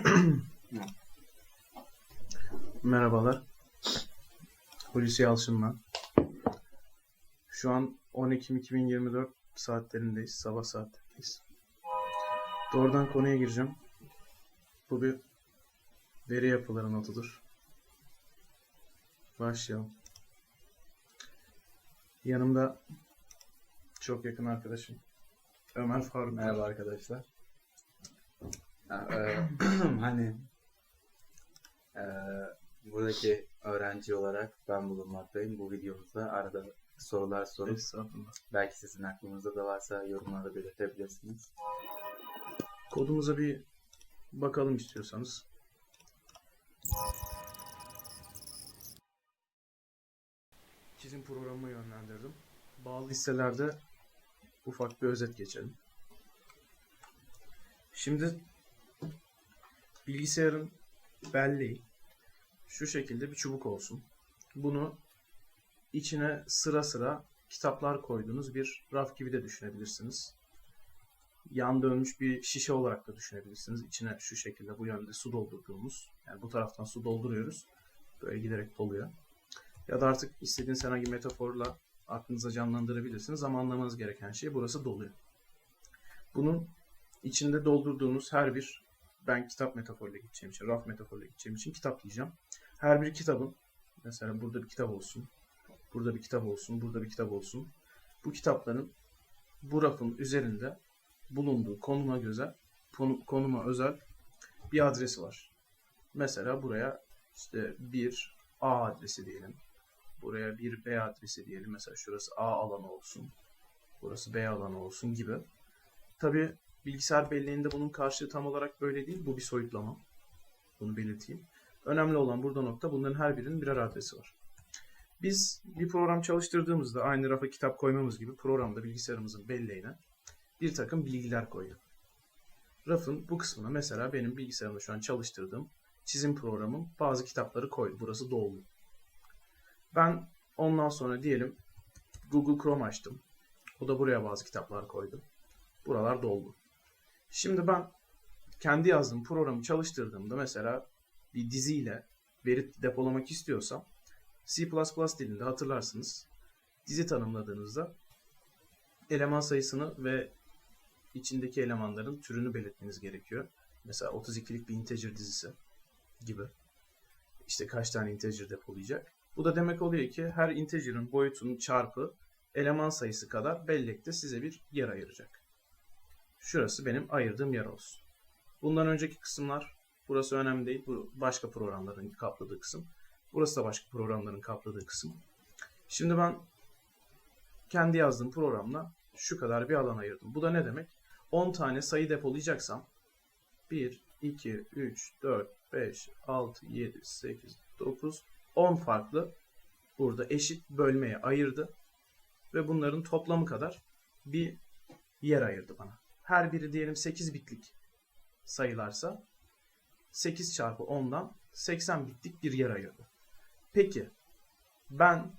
Merhabalar. Hulusi Yalçın ben. Şu an 10 Ekim 2024 saatlerindeyiz. Sabah saatlerindeyiz. Doğrudan konuya gireceğim. Bu bir veri yapıları notudur. Başlayalım. Yanımda çok yakın arkadaşım Ömer Faruk. Merhaba arkadaşlar. Ha, hani e, buradaki öğrenci olarak ben bulunmaktayım. Bu videomuzda arada sorular sorup belki sizin aklınızda da varsa yorumlarda belirtebilirsiniz. Kodumuza bir bakalım istiyorsanız. Çizim programıma yönlendirdim. Bağlı listelerde ufak bir özet geçelim. Şimdi bilgisayarın belleği şu şekilde bir çubuk olsun. Bunu içine sıra sıra kitaplar koyduğunuz bir raf gibi de düşünebilirsiniz yan dönmüş bir şişe olarak da düşünebilirsiniz. İçine şu şekilde bu yönde su doldurduğumuz, yani bu taraftan su dolduruyoruz. Böyle giderek doluyor. Ya da artık istediğiniz herhangi metaforla aklınıza canlandırabilirsiniz ama anlamanız gereken şey burası doluyor. Bunun içinde doldurduğunuz her bir, ben kitap metaforuyla gideceğim için, raf metaforuyla gideceğim için kitap diyeceğim. Her bir kitabın, mesela burada bir kitap olsun, burada bir kitap olsun, burada bir kitap olsun. Bu kitapların bu rafın üzerinde bulunduğu konuma konu- konuma özel bir adresi var. Mesela buraya işte bir A adresi diyelim. Buraya bir B adresi diyelim. Mesela şurası A alanı olsun. Burası B alanı olsun gibi. Tabi bilgisayar belleğinde bunun karşılığı tam olarak böyle değil. Bu bir soyutlama. Bunu belirteyim. Önemli olan burada nokta bunların her birinin birer adresi var. Biz bir program çalıştırdığımızda aynı rafa kitap koymamız gibi programda bilgisayarımızın belleğine bir takım bilgiler koyuyor. Rafın bu kısmına mesela benim bilgisayarımda şu an çalıştırdığım çizim programım bazı kitapları koydu. Burası doldu. Ben ondan sonra diyelim Google Chrome açtım. O da buraya bazı kitaplar koydu. Buralar doldu. Şimdi ben kendi yazdığım programı çalıştırdığımda mesela bir diziyle veri depolamak istiyorsam C++ dilinde hatırlarsınız dizi tanımladığınızda eleman sayısını ve içindeki elemanların türünü belirtmeniz gerekiyor. Mesela 32'lik bir integer dizisi gibi. İşte kaç tane integer depolayacak. Bu da demek oluyor ki her integer'ın boyutunun çarpı eleman sayısı kadar bellekte size bir yer ayıracak. Şurası benim ayırdığım yer olsun. Bundan önceki kısımlar burası önemli değil. Bu başka programların kapladığı kısım. Burası da başka programların kapladığı kısım. Şimdi ben kendi yazdığım programla şu kadar bir alan ayırdım. Bu da ne demek? 10 tane sayı depolayacaksam 1, 2, 3, 4, 5, 6, 7, 8, 9, 10 farklı burada eşit bölmeye ayırdı. Ve bunların toplamı kadar bir yer ayırdı bana. Her biri diyelim 8 bitlik sayılarsa 8 çarpı 10'dan 80 bitlik bir yer ayırdı. Peki ben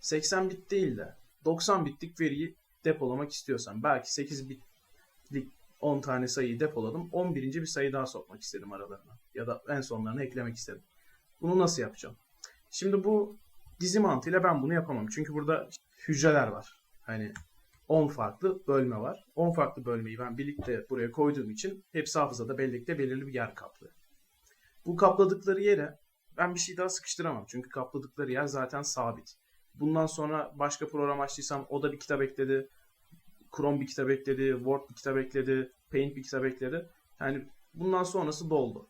80 bit değil de 90 bitlik veriyi depolamak istiyorsam belki 8 bitlik 10 tane sayıyı depoladım. 11. bir sayı daha sokmak istedim aralarına. Ya da en sonlarına eklemek istedim. Bunu nasıl yapacağım? Şimdi bu dizi mantığıyla ben bunu yapamam. Çünkü burada hücreler var. Hani 10 farklı bölme var. 10 farklı bölmeyi ben birlikte buraya koyduğum için hepsi hafızada bellekte belirli bir yer kaplıyor. Bu kapladıkları yere ben bir şey daha sıkıştıramam. Çünkü kapladıkları yer zaten sabit. Bundan sonra başka program açtıysam o da bir kitap ekledi. Chrome bir kitap ekledi. Word bir kitap ekledi. Paint bir kitap ekledi. Yani bundan sonrası doldu.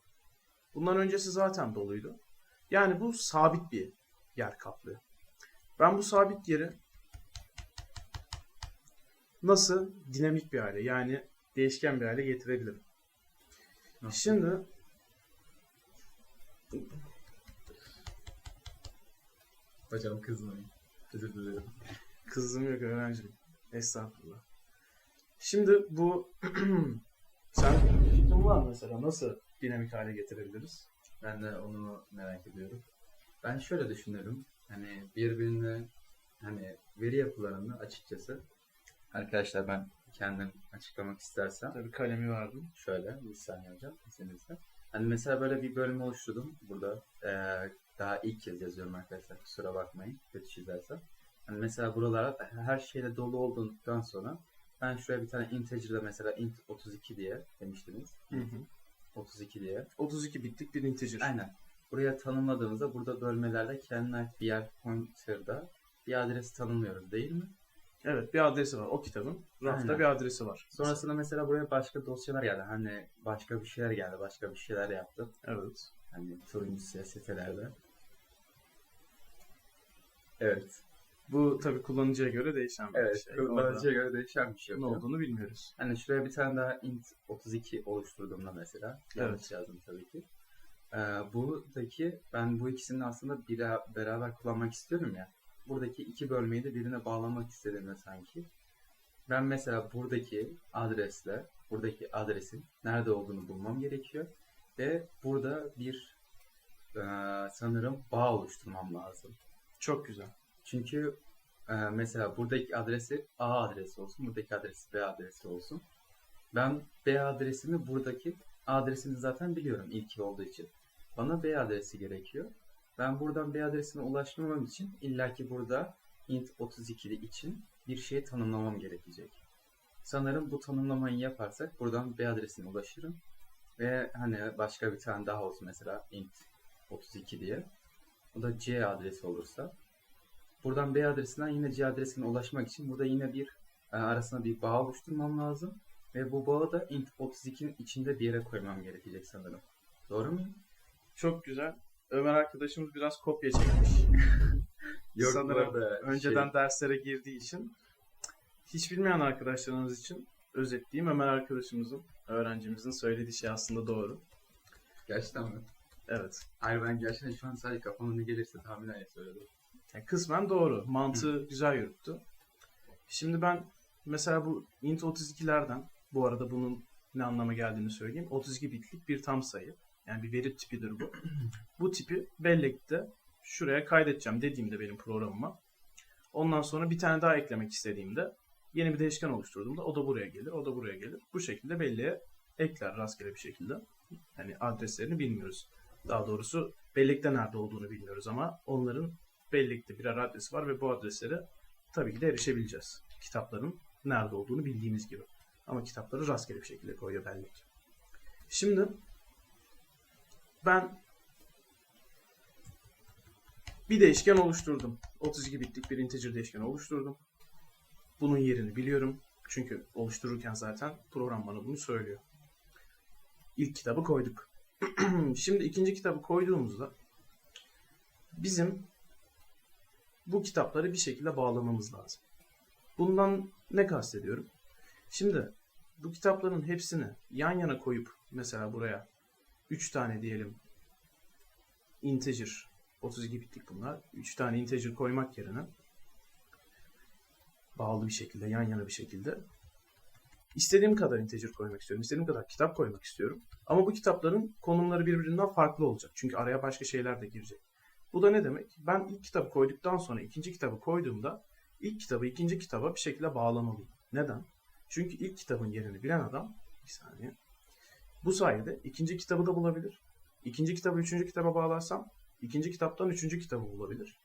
Bundan öncesi zaten doluydu. Yani bu sabit bir yer kaplıyor. Ben bu sabit yeri nasıl dinamik bir hale yani değişken bir hale getirebilirim? Nasıl? Şimdi Hocam kızmayın. Özür dilerim. Kızım yok öğrencim. Estağfurullah. Şimdi bu sen fikrin var mesela nasıl dinamik hale getirebiliriz? Ben de onu merak ediyorum. Ben şöyle düşünüyorum. Hani birbirine hani veri yapılarını açıkçası arkadaşlar ben kendim açıklamak istersem. Tabii kalemi verdim. Şöyle bir saniye hocam izninizle. Hani mesela böyle bir bölüm oluşturdum burada. Ee, daha ilk kez yazıyorum arkadaşlar. Kusura bakmayın. Kötü çizersem. Hani mesela buralara her şeyle dolu olduktan sonra ben şuraya bir tane integer'da mesela int 32 diye demiştiniz. Hı hı. 32 diye. 32 bitlik bir integer. Aynen. Buraya tanımladığımızda burada bölmelerde kendine ait bir yer pointer'da bir adres tanımlıyoruz değil mi? Evet bir adresi var. O kitabın rafta Aynen. bir adresi var. Sonrasında mesela buraya başka dosyalar geldi. Hani başka bir şeyler geldi. Başka bir şeyler yaptım. Evet. Hani turuncu sitelerde. Evet. Bu tabii kullanıcıya göre değişen bir Evet. şey. Kullanıcıya göre değişen bir şey ne olduğunu bilmiyoruz. Hani şuraya bir tane daha int 32 oluşturduğumda mesela. Yanlış Evet. yazdım tabii ki. Ee, buradaki ben bu ikisini aslında bir beraber kullanmak istiyorum ya. Buradaki iki bölmeyi de birbirine bağlamak istediğimde sanki. Ben mesela buradaki adresle buradaki adresin nerede olduğunu bulmam gerekiyor. Ve burada bir e, sanırım bağ oluşturmam lazım. Çok güzel. Çünkü e, mesela buradaki adresi A adresi olsun, buradaki adresi B adresi olsun. Ben B adresini buradaki adresini zaten biliyorum ilki olduğu için. Bana B adresi gerekiyor. Ben buradan B adresine ulaşmamam için illaki burada int 32 için bir şey tanımlamam gerekecek. Sanırım bu tanımlamayı yaparsak buradan B adresine ulaşırım. Ve hani başka bir tane daha olsun mesela int 32 diye. Bu da C adresi olursa. Buradan B adresinden yine C adresine ulaşmak için burada yine bir e, arasına bir bağ oluşturmam lazım. Ve bu bağı da int 32'nin içinde bir yere koymam gerekecek sanırım. Doğru mu? Çok güzel. Ömer arkadaşımız biraz kopya çekmiş. Yok, Sanırım önceden şey- derslere girdiği için. Hiç bilmeyen arkadaşlarımız için özetleyeyim. Ömer arkadaşımızın, öğrencimizin söylediği şey aslında doğru. Gerçekten mi? Evet. Hayır ben gerçekten şu an sadece kafama ne gelirse tahminen söyledim. Yani kısmen doğru. Mantığı güzel yürüttü. Şimdi ben mesela bu int 32'lerden bu arada bunun ne anlama geldiğini söyleyeyim. 32 bitlik bir tam sayı. Yani bir veri tipidir bu. bu tipi bellekte şuraya kaydedeceğim dediğimde benim programıma. Ondan sonra bir tane daha eklemek istediğimde yeni bir değişken oluşturduğumda o da buraya gelir, o da buraya gelir. Bu şekilde belleğe ekler rastgele bir şekilde. Hani adreslerini bilmiyoruz. Daha doğrusu bellekte nerede olduğunu bilmiyoruz ama onların bellekte birer adresi var ve bu adreslere tabii ki de erişebileceğiz. Kitapların nerede olduğunu bildiğimiz gibi. Ama kitapları rastgele bir şekilde koyuyor bellek. Şimdi ben bir değişken oluşturdum. 32 bitlik bir integer değişken oluşturdum. Bunun yerini biliyorum. Çünkü oluştururken zaten program bana bunu söylüyor. İlk kitabı koyduk. Şimdi ikinci kitabı koyduğumuzda bizim bu kitapları bir şekilde bağlamamız lazım. Bundan ne kastediyorum? Şimdi bu kitapların hepsini yan yana koyup mesela buraya 3 tane diyelim integer 32 bitlik bunlar. 3 tane integer koymak yerine bağlı bir şekilde, yan yana bir şekilde istediğim kadar integer koymak istiyorum. istediğim kadar kitap koymak istiyorum. Ama bu kitapların konumları birbirinden farklı olacak. Çünkü araya başka şeyler de girecek. Bu da ne demek? Ben ilk kitabı koyduktan sonra ikinci kitabı koyduğumda ilk kitabı ikinci kitaba bir şekilde bağlamalıyım. Neden? Çünkü ilk kitabın yerini bilen adam bir saniye. Bu sayede ikinci kitabı da bulabilir. İkinci kitabı üçüncü kitaba bağlarsam ikinci kitaptan üçüncü kitabı bulabilir.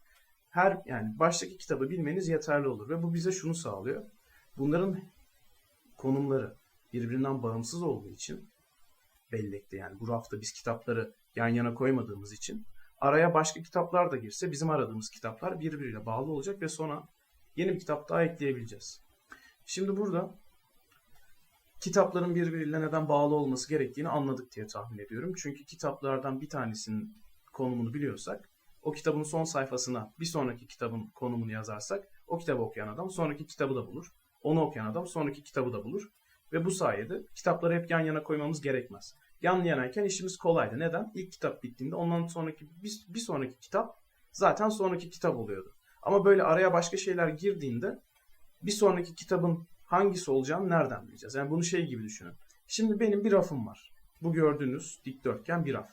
Her yani baştaki kitabı bilmeniz yeterli olur ve bu bize şunu sağlıyor. Bunların konumları birbirinden bağımsız olduğu için bellekte yani bu rafta biz kitapları yan yana koymadığımız için araya başka kitaplar da girse bizim aradığımız kitaplar birbiriyle bağlı olacak ve sonra yeni bir kitap daha ekleyebileceğiz. Şimdi burada kitapların birbiriyle neden bağlı olması gerektiğini anladık diye tahmin ediyorum. Çünkü kitaplardan bir tanesinin konumunu biliyorsak o kitabın son sayfasına bir sonraki kitabın konumunu yazarsak o kitabı okuyan adam sonraki kitabı da bulur. Onu okuyan adam sonraki kitabı da bulur. Ve bu sayede kitapları hep yan yana koymamız gerekmez. Yan yanayken işimiz kolaydı. Neden? İlk kitap bittiğinde ondan sonraki bir, bir sonraki kitap zaten sonraki kitap oluyordu. Ama böyle araya başka şeyler girdiğinde bir sonraki kitabın hangisi olacağını nereden bileceğiz? Yani bunu şey gibi düşünün. Şimdi benim bir rafım var. Bu gördüğünüz dikdörtgen bir raf.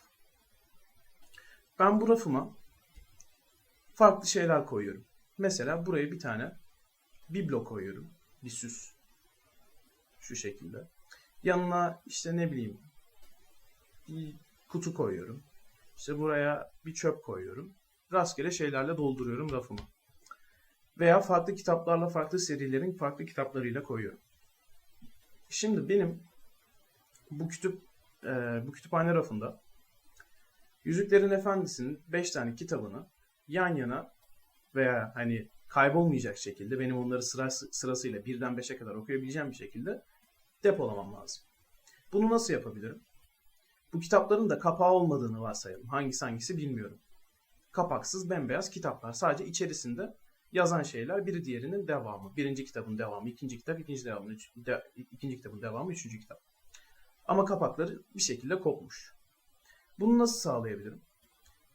Ben bu rafıma farklı şeyler koyuyorum. Mesela buraya bir tane biblo koyuyorum. Bir süs. Şu şekilde. Yanına işte ne bileyim bir kutu koyuyorum. İşte buraya bir çöp koyuyorum. Rastgele şeylerle dolduruyorum rafımı. Veya farklı kitaplarla farklı serilerin farklı kitaplarıyla koyuyorum. Şimdi benim bu kütüp e, bu kütüphane rafında Yüzüklerin Efendisi'nin 5 tane kitabını yan yana veya hani kaybolmayacak şekilde benim onları sırası, sırasıyla birden 5'e kadar okuyabileceğim bir şekilde depolamam lazım. Bunu nasıl yapabilirim? Bu kitapların da kapağı olmadığını varsayalım. Hangisi hangisi bilmiyorum. Kapaksız bembeyaz kitaplar. Sadece içerisinde yazan şeyler biri diğerinin devamı. Birinci kitabın devamı, ikinci kitap, ikinci devamı, üç, de, ikinci kitabın devamı, üçüncü kitap. Ama kapakları bir şekilde kopmuş. Bunu nasıl sağlayabilirim?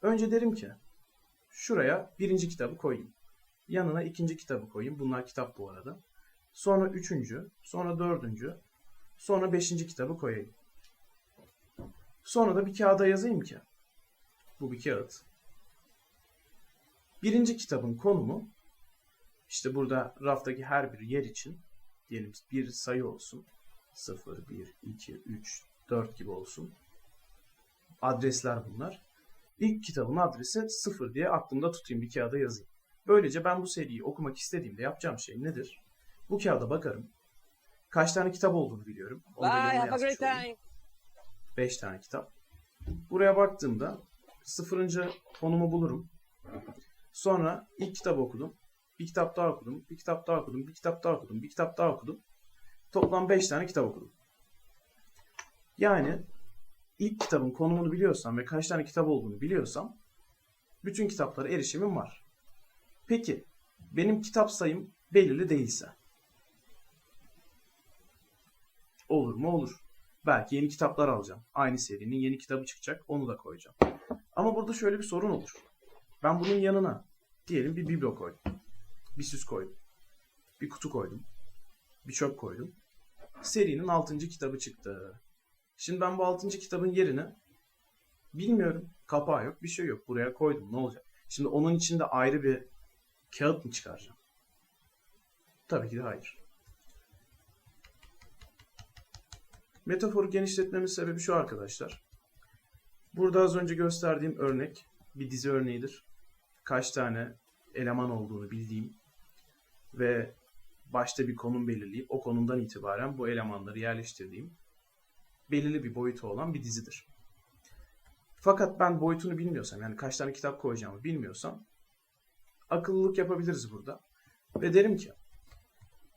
Önce derim ki şuraya birinci kitabı koyayım. Yanına ikinci kitabı koyayım. Bunlar kitap bu arada. Sonra üçüncü, sonra dördüncü, sonra beşinci kitabı koyayım. Sonra da bir kağıda yazayım ki. Bu bir kağıt. Birinci kitabın konumu işte burada raftaki her bir yer için diyelim bir sayı olsun. 0, 1, 2, 3, 4 gibi olsun. Adresler bunlar. İlk kitabın adresi 0 diye aklımda tutayım bir kağıda yazayım. Böylece ben bu seriyi okumak istediğimde yapacağım şey nedir? Bu kağıda bakarım. Kaç tane kitap olduğunu biliyorum. Onu da Bye. Have a great time. 5 tane kitap. Buraya baktığımda sıfırıncı konumu bulurum. Sonra ilk kitabı okudum. Bir kitap daha okudum. Bir kitap daha okudum. Bir kitap daha okudum. Bir kitap daha okudum. Toplam 5 tane kitap okudum. Yani ilk kitabın konumunu biliyorsam ve kaç tane kitap olduğunu biliyorsam bütün kitaplara erişimim var. Peki benim kitap sayım belirli değilse olur mu olur. Belki yeni kitaplar alacağım. Aynı serinin yeni kitabı çıkacak. Onu da koyacağım. Ama burada şöyle bir sorun olur. Ben bunun yanına diyelim bir biblo koydum. Bir süs koydum. Bir kutu koydum. Bir çöp koydum. Serinin 6. kitabı çıktı. Şimdi ben bu 6. kitabın yerini bilmiyorum. Kapağı yok, bir şey yok. Buraya koydum. Ne olacak? Şimdi onun içinde ayrı bir kağıt mı çıkaracağım? Tabii ki de hayır. Metaforu genişletmemin sebebi şu arkadaşlar. Burada az önce gösterdiğim örnek bir dizi örneğidir. Kaç tane eleman olduğunu bildiğim ve başta bir konum belirleyip o konumdan itibaren bu elemanları yerleştirdiğim belirli bir boyutu olan bir dizidir. Fakat ben boyutunu bilmiyorsam yani kaç tane kitap koyacağımı bilmiyorsam akıllılık yapabiliriz burada. Ve derim ki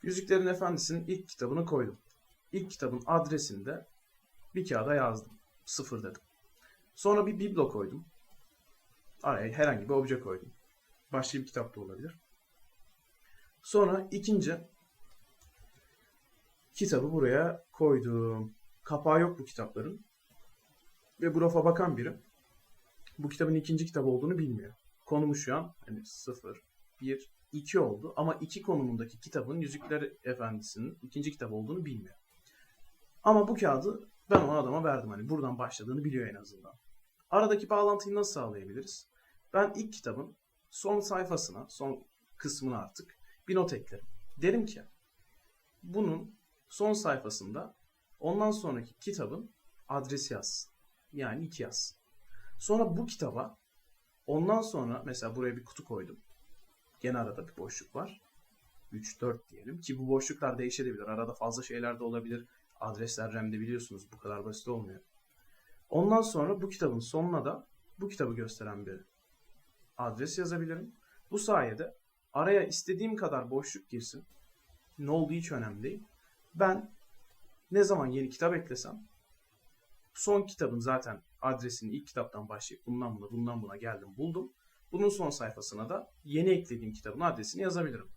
Yüzüklerin Efendisi'nin ilk kitabını koydum. İlk kitabın adresini de bir kağıda yazdım. Sıfır dedim. Sonra bir biblo koydum. Araya herhangi bir obje koydum. Başka bir kitap da olabilir. Sonra ikinci kitabı buraya koydum. Kapağı yok bu kitapların. Ve bu rafa bakan biri bu kitabın ikinci kitabı olduğunu bilmiyor. Konumu şu an hani 0, 1, 2 oldu ama iki konumundaki kitabın Yüzükler Efendisi'nin ikinci kitabı olduğunu bilmiyor. Ama bu kağıdı ben o adama verdim. Hani buradan başladığını biliyor en azından. Aradaki bağlantıyı nasıl sağlayabiliriz? Ben ilk kitabın son sayfasına, son kısmına artık bir not eklerim. Derim ki bunun son sayfasında ondan sonraki kitabın adresi yazsın. Yani iki yaz. Sonra bu kitaba ondan sonra mesela buraya bir kutu koydum. Gene arada bir boşluk var. 3, 4 diyelim ki bu boşluklar değişebilir. Arada fazla şeyler de olabilir. Adresler RAM'de biliyorsunuz bu kadar basit olmuyor. Ondan sonra bu kitabın sonuna da bu kitabı gösteren bir adres yazabilirim. Bu sayede araya istediğim kadar boşluk girsin. Ne olduğu hiç önemli değil. Ben ne zaman yeni kitap eklesem son kitabın zaten adresini ilk kitaptan başlayıp bundan buna bundan buna geldim buldum. Bunun son sayfasına da yeni eklediğim kitabın adresini yazabilirim.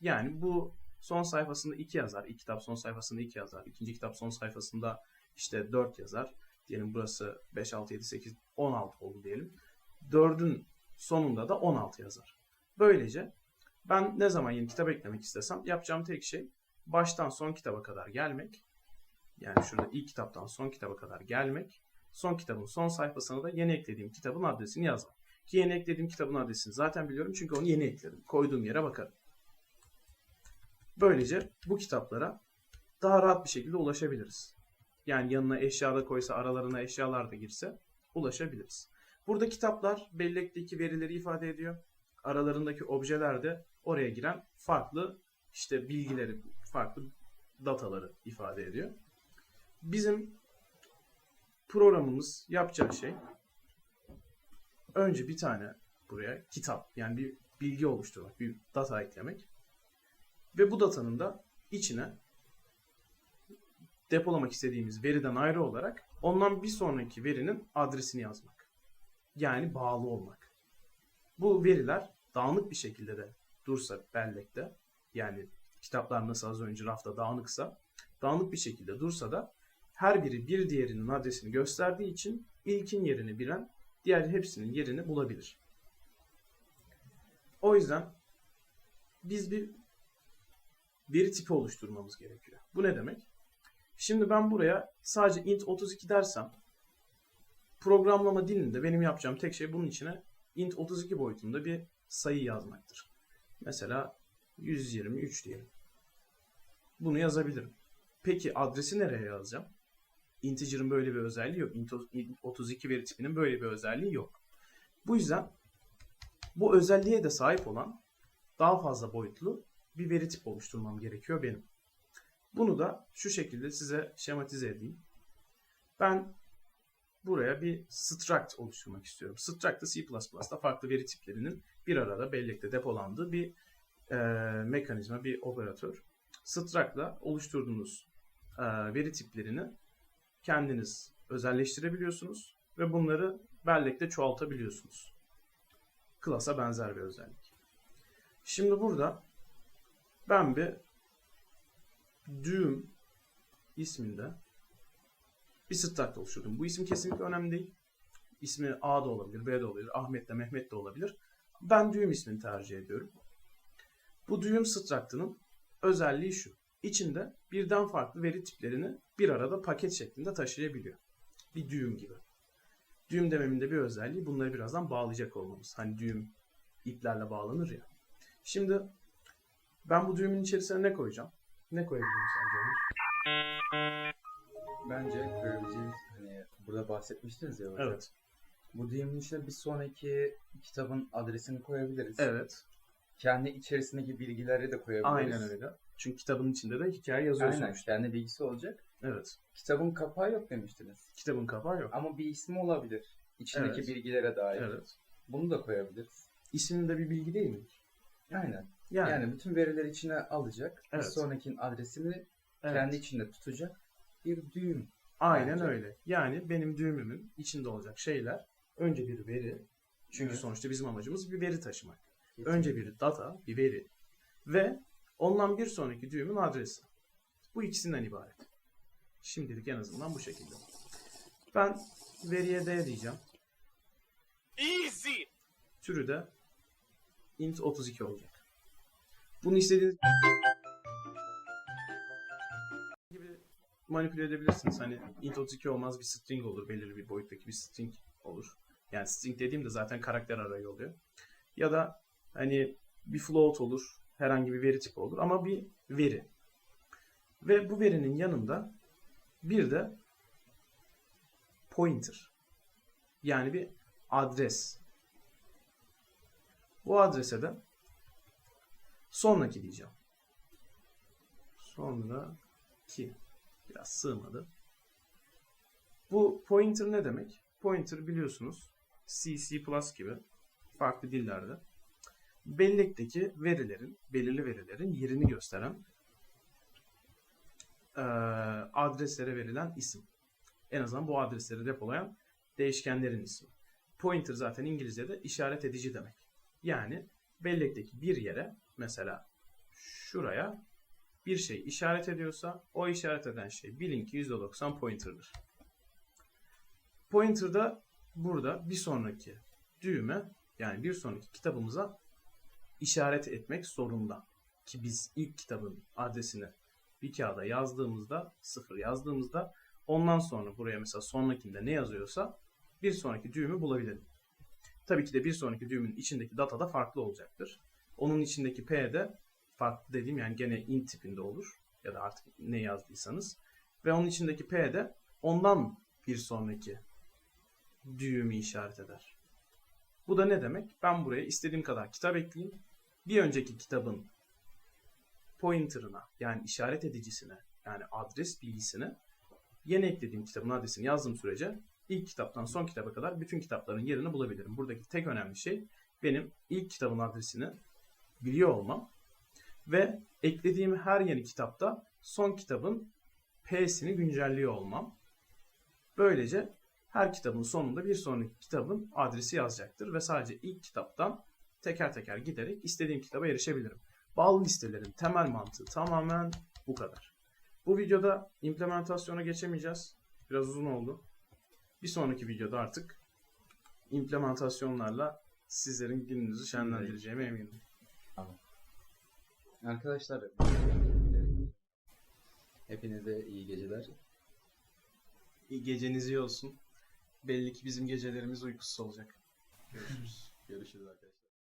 Yani bu son sayfasında 2 yazar. İlk kitap son sayfasında 2 yazar. İkinci kitap son sayfasında işte 4 yazar. Diyelim burası 5, 6, 7, 8, 16 oldu diyelim. 4'ün sonunda da 16 yazar. Böylece ben ne zaman yeni kitap eklemek istesem yapacağım tek şey baştan son kitaba kadar gelmek. Yani şurada ilk kitaptan son kitaba kadar gelmek. Son kitabın son sayfasına da yeni eklediğim kitabın adresini yazmak. Ki yeni eklediğim kitabın adresini zaten biliyorum çünkü onu yeni ekledim. Koyduğum yere bakarım. Böylece bu kitaplara daha rahat bir şekilde ulaşabiliriz. Yani yanına eşya da koysa, aralarına eşyalar da girse ulaşabiliriz. Burada kitaplar bellekteki verileri ifade ediyor. Aralarındaki objeler de oraya giren farklı işte bilgileri, farklı dataları ifade ediyor. Bizim programımız yapacağı şey önce bir tane buraya kitap yani bir bilgi oluşturmak, bir data eklemek ve bu datanın da içine depolamak istediğimiz veriden ayrı olarak ondan bir sonraki verinin adresini yazmak. Yani bağlı olmak. Bu veriler dağınık bir şekilde de dursa bellekte yani kitaplar nasıl az önce rafta dağınıksa dağınık bir şekilde dursa da her biri bir diğerinin adresini gösterdiği için ilkin yerini bilen diğer hepsinin yerini bulabilir. O yüzden biz bir veri tipi oluşturmamız gerekiyor. Bu ne demek? Şimdi ben buraya sadece int 32 dersem programlama dilinde benim yapacağım tek şey bunun içine int 32 boyutunda bir sayı yazmaktır. Mesela 123 diyelim. Bunu yazabilirim. Peki adresi nereye yazacağım? Integer'ın böyle bir özelliği yok. Int 32 veri tipinin böyle bir özelliği yok. Bu yüzden bu özelliğe de sahip olan daha fazla boyutlu bir veri tipi oluşturmam gerekiyor benim. Bunu da şu şekilde size şematize edeyim. Ben buraya bir struct oluşturmak istiyorum. Struct da C++'da farklı veri tiplerinin bir arada bellekte depolandığı bir e, mekanizma, bir operatör. Struct'la oluşturduğunuz e, veri tiplerini kendiniz özelleştirebiliyorsunuz ve bunları bellekte çoğaltabiliyorsunuz. Class'a benzer bir özellik. Şimdi burada ben bir düğüm isminde bir struct oluşturdum. Bu isim kesinlikle önemli değil. İsmi A da olabilir, B de olabilir, Ahmet de, Mehmet de olabilir. Ben düğüm ismini tercih ediyorum. Bu düğüm struct'ının özelliği şu. İçinde birden farklı veri tiplerini bir arada paket şeklinde taşıyabiliyor. Bir düğüm gibi. Düğüm dememin de bir özelliği bunları birazdan bağlayacak olmamız. Hani düğüm iplerle bağlanır ya. Şimdi ben bu düğümün içerisine ne koyacağım? Ne koyabilirim sence? Bence hani burada bahsetmiştiniz ya hocam. Evet. Bu düğümün içine bir sonraki kitabın adresini koyabiliriz. Evet. Kendi içerisindeki bilgileri de koyabiliriz. Aynen öyle. Çünkü kitabın içinde de hikaye yazıyor Aynen. sonuçta. Kendi bilgisi olacak. Evet. Kitabın kapağı yok demiştiniz. Kitabın kapağı yok. Ama bir ismi olabilir. İçindeki Evet. bilgilere dair. Evet. Bunu da koyabiliriz. İsminde bir bilgi değil mi? Aynen. Yani, Yani, bütün verileri içine alacak. Evet. Bir sonrakinin adresini evet. kendi içinde tutacak bir düğüm. Aynen bence. öyle. Yani benim düğümümün içinde olacak şeyler önce bir veri. Çünkü Evet. sonuçta bizim amacımız bir veri taşımak. Önce bir data, bir veri ve ondan bir sonraki düğümün adresi. Bu ikisinden ibaret. Şimdilik en azından bu şekilde. Ben veriye D diyeceğim. Easy. Türü de int 32 olacak. Bunu istediğiniz manipüle edebilirsiniz. Hani int 32 olmaz bir string olur. Belirli bir boyuttaki bir string olur. Yani string dediğimde zaten karakter arayı oluyor. Ya da hani bir float olur. Herhangi bir veri tipi olur. Ama bir veri. Ve bu verinin yanında bir de pointer. Yani bir adres. Bu adrese de sonraki diyeceğim. Sonraki. Biraz sığmadı. Bu pointer ne demek? Pointer biliyorsunuz C, C++ gibi farklı dillerde bellekteki verilerin, belirli verilerin yerini gösteren eee, adreslere verilen isim. En azından bu adresleri depolayan değişkenlerin ismi. Pointer zaten İngilizce'de işaret edici demek. Yani bellekteki bir yere mesela şuraya bir şey işaret ediyorsa o işaret eden şey bilin ki %90 pointer'dır. Pointer da burada bir sonraki düğme yani bir sonraki kitabımıza işaret etmek zorunda. Ki biz ilk kitabın adresini bir kağıda yazdığımızda, sıfır yazdığımızda ondan sonra buraya mesela sonrakinde ne yazıyorsa bir sonraki düğümü bulabilelim. Tabii ki de bir sonraki düğümün içindeki data da farklı olacaktır. Onun içindeki P de farklı dediğim yani gene int tipinde olur. ya da artık ne yazdıysanız ve onun içindeki P de ondan bir sonraki düğümü işaret eder. Bu da ne demek? Ben buraya istediğim kadar kitap ekleyeyim. Bir önceki kitabın pointer'ına yani işaret edicisine yani adres bilgisine yeni eklediğim kitabın adresini yazdığım sürece ilk kitaptan son kitaba kadar bütün kitapların yerini bulabilirim. Buradaki tek önemli şey benim ilk kitabın adresini biliyor olmam ve eklediğim her yeni kitapta son kitabın P'sini güncelliyor olmam. Böylece her kitabın sonunda bir sonraki kitabın adresi yazacaktır ve sadece ilk kitaptan teker teker giderek istediğim kitaba erişebilirim. Bağlı listelerin temel mantığı tamamen bu kadar. Bu videoda implementasyona geçemeyeceğiz. Biraz uzun oldu. Bir sonraki videoda artık implementasyonlarla sizlerin gününüzü şenlendireceğime eminim. Arkadaşlar hepinize iyi geceler. İyi geceniz iyi olsun. Belli ki bizim gecelerimiz uykusuz olacak. Görüşürüz. Görüşürüz arkadaşlar.